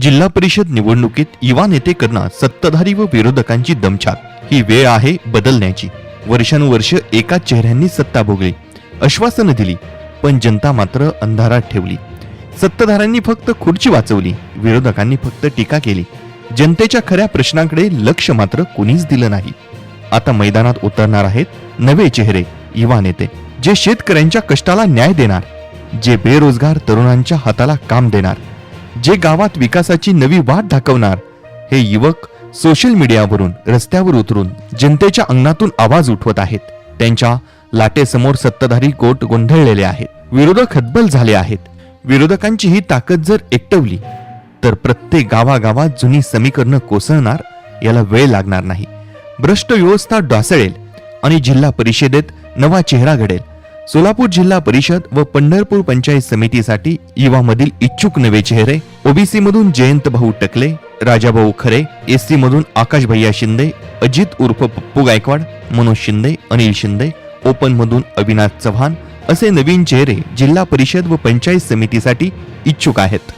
जिल्हा परिषद निवडणुकीत युवा नेते करणं सत्ताधारी व विरोधकांची दमछाक. ही वेळ आहे बदलण्याची. वर्षानुवर्ष एकाच चेहऱ्यांनी सत्ता भोगली. आश्वासनं दिली पण जनता मात्र अंधारात ठेवली. सत्ताधाऱ्यांनी फक्त खुर्ची वाचवली विरोधकांनी फक्त टीका केली. जनतेच्या खऱ्या प्रश्नांकडे लक्ष मात्र कुणीच दिलं नाही. आता मैदानात उतरणार आहेत नवे चेहरे युवा नेते जे शेतकऱ्यांच्या कष्टाला न्याय देणार जे बेरोजगार तरुणांच्या हाताला काम देणार जे गावात विकासाची नवी वाट दाखवणार. हे युवक सोशल मीडियावरून रस्त्यावर उतरून जनतेच्या अंगणातून आवाज उठवत आहेत. त्यांच्या लाटेसमोर सत्ताधारी गोट गोंधळलेले आहेत. विरोधक हतबल झाले आहेत. विरोधकांची ही ताकद जर एकटवली तर प्रत्येक गावागावात जुनी समीकरणं कोसळणार याला वेळ लागणार नाही. भ्रष्ट व्यवस्था ढासळेल आणि जिल्हा परिषदेत नवा चेहरा घडेल. सोलापूर जिल्हा परिषद व पंढरपूर पंचायत समितीसाठी युवामधील इच्छुक नवे चेहरे ओबीसी मधून जयंत भाऊ टकले राजाभाऊ खरे एससी मधून आकाश भैया शिंदे अजित उर्फ पप्पू गायकवाड मनोज शिंदे अनिल शिंदे ओपन मधून अविनाश चव्हाण असे नवीन चेहरे जिल्हा परिषद व पंचायत समितीसाठी इच्छुक आहेत.